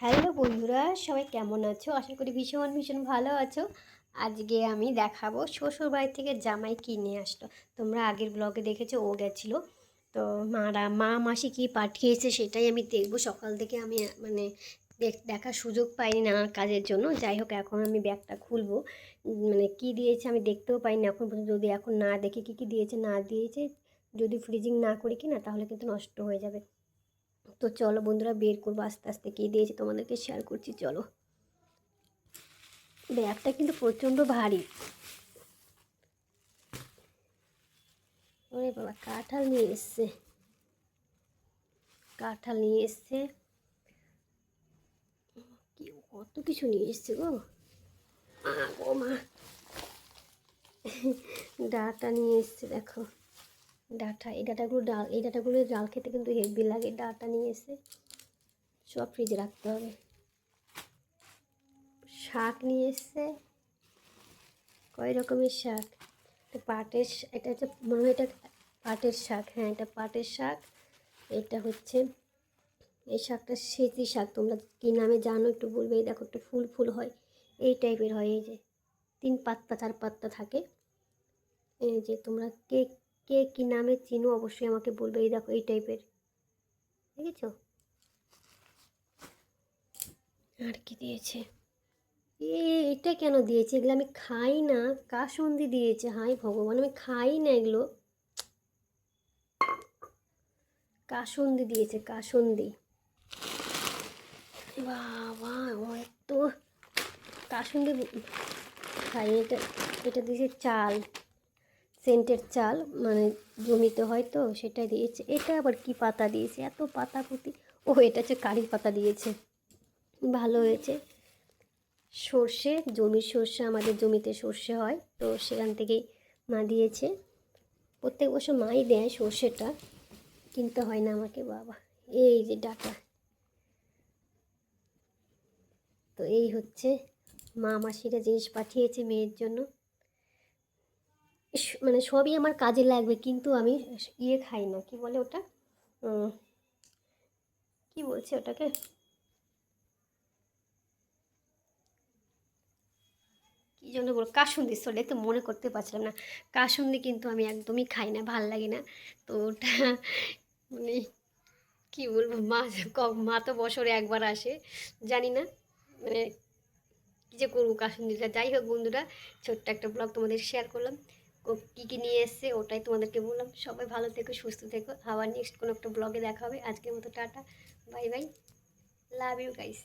Hello বন্ধুরা, সবাই কেমন আছো? আশা করি ভীষণ ভীষণ ভালো আছো। আজকে আমি দেখাবো শ্বশুর বাড়ি থেকে জামাই কিনে আসলো। তোমরা আগের ব্লগে দেখেছ, ও গেছিল। তো মারা, মা মাসি কি পাঠিয়েছে সেটাই আমি দেখব। সকাল থেকে আমি মানে দেখ- দেখার সুযোগ পাইনি নানান কাজের জন্য। যাই হোক, এখন আমি ব্যাগটা খুলবো। মানে কি দিয়েছে আমি দেখতেও পাইনি। এখন পর্যন্ত যদি এখন না দেখি কী কী দিয়েছে, না দিয়েছে, যদি ফ্রিজিং না করি কি না তাহলে কিন্তু নষ্ট হয়ে যাবে। তো চলো বন্ধুরা বের করব আস্তে আস্তে কী দিয়েছি তোমাদেরকে শেয়ার করছি, চলো। ব্যাগটা কিন্তু প্রচণ্ড ভারী। ওরে বাবা, কাঁঠাল নিয়ে এসছে। কাঁঠাল নিয়ে এসছে। কত কিছু নিয়ে এসছে গো। মা গো মা। ডাটা নিয়ে এসছে, দেখো। ডাটা, এই ডাটাগুলো ডাল, এই ডাটাগুলো ডাল খেতে কিন্তু হেভি লাগে, ডাটা নিয়ে এসে সব ফ্রিজে রাখতে হবে। শাক নিয়ে এসছে কয় রকমের শাক? এটা পাটের এটা হচ্ছে, মনে হয় এটা পাটের শাক হ্যাঁ এটা পাটের শাক, এটা হচ্ছে, এই শাকটা সেচি শাক, তোমরা কী নামে জানো একটু বলবে, এই দেখো একটু ফুল ফুল হয়, এই টাইপের হয়, এই যে তিন পাত্তা, চার পাত্তা থাকে, এই যে তোমরা কে কে কী নামে চিনো অবশ্যই আমাকে বলবে। এই দেখো, এই টাইপের দেখেছ? আর কি দিয়েছে? এটা কেন দিয়েছে? এগুলো আমি খাই না। কাসন্দি দিয়েছে? হাই ভগবান, আমি খাই না এগুলো। কাসন্দি দিয়েছে? কাসন্দি বাবা আমার তো কাসন্দি খাই এটা এটা দিয়েছে চাল। সেন্টের চাল মানে জমিতে হয় তো সেটা দিয়েছে। এটা আবার কি পাতা দিয়েছে? এত পাতা পুঁতি। ও, এটা হচ্ছে কারি পাতা দিয়েছে। ভালো হয়েছে। সর্ষে, জমির সর্ষে, আমাদের জমিতে সর্ষে হয়, তো সেখান থেকেই মা দিয়েছে। প্রত্যেক বছর মাই দেয় সর্ষেটা, কিনতে হয় না আমাকে বাবা। এই যে ডাটা। তো এই হচ্ছে মা মাসিরা জিনিস পাঠিয়েছে মেয়ের জন্য। মানে সবই আমার কাজে লাগবে, কিন্তু আমি ইয়ে খাই না, কি বলে ওটা? কি বলছে ওটাকে? কি জন্য বল, কাসুন্দি সরি তো মনে করতে পারছিলাম না। কাসুন্দি কিন্তু আমি একদমই খাই না, ভালো লাগে না। তো ওটা মানে কি বলব, মা ক- মা তো বছরে একবার আসে, জানি না মানে কী যে করব কাসুন্দিটা। যাই হোক বন্ধুরা, ছোট্ট একটা ব্লগ তোমাদের শেয়ার করলাম। কী কী নিয়ে এসছে, ওটাই তোমাদেরকে বললাম। সবাই ভালো থেকো, সুস্থ থেকো। আবার নেক্সট কোনো একটা ব্লগে দেখা হবে। আজকের মতো tata bye bye love you guys